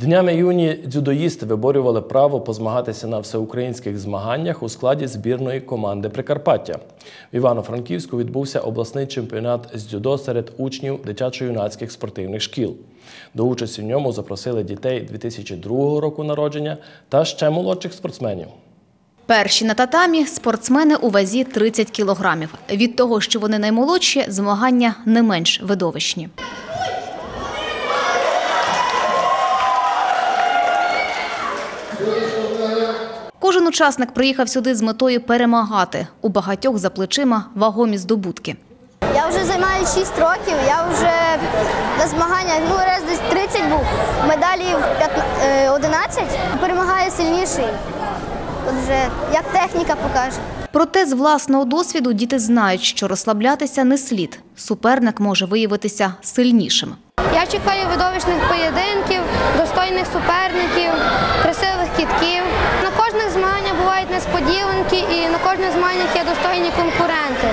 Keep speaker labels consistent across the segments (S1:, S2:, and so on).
S1: Днями юні дзюдоїсти виборювали право позмагатися на всеукраїнських змаганнях у складі збірної команди Прикарпаття. В Івано-Франківську відбувся обласний чемпіонат з дзюдо серед учнів дитячо-юнацьких спортивних шкіл. До участі в ньому запросили дітей 2002 року народження та ще молодших спортсменів.
S2: Перші на татамі – спортсмени у вазі 30 кілограмів. Від того, що вони наймолодші, змагання не менш видовищні. Кожен учасник приїхав сюди з метою перемагати. У багатьох за плечима вагомі здобутки.
S3: Я вже займаюся 6 років, я вже на змаганнях ну, раз десь 30 був, медалі в 15, е, 11, перемагає сильніший. Тут вже як техніка покаже.
S2: Проте з власного досвіду діти знають, що розслаблятися не слід. Суперник може виявитися сильнішим.
S3: Я чекаю видовищних поєдинків, достойних суперників, красивих кітків. Несподіванки і на кожних змаганнях є достойні конкуренти.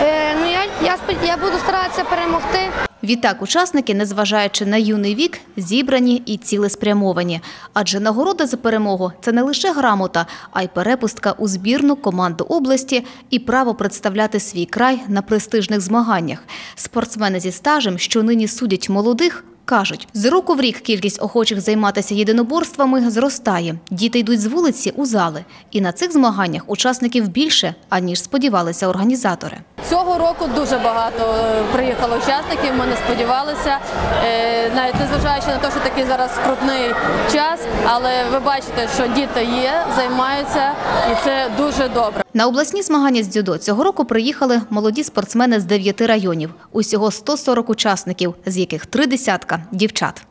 S3: Е, ну, я, я, я буду старатися перемогти.
S2: Відтак учасники, незважаючи на юний вік, зібрані і цілеспрямовані. Адже нагорода за перемогу – це не лише грамота, а й перепустка у збірну команду області і право представляти свій край на престижних змаганнях. Спортсмени зі стажем, що нині судять молодих, кажуть, з року в рік кількість охочих займатися єдиноборствами зростає. Діти йдуть з вулиці у зали. І на цих змаганнях учасників більше, аніж сподівалися організатори.
S4: Цього року дуже багато е, приїхало учасників. Ми не сподівалися, е, навіть незважаючи на те, що такий зараз крупний час, але ви бачите, що діти є, займаються, і це дуже добре.
S2: На обласні змагання з дзюдо цього року приїхали молоді спортсмени з дев'яти районів. Усього 140 учасників, з яких три десятка – дівчат.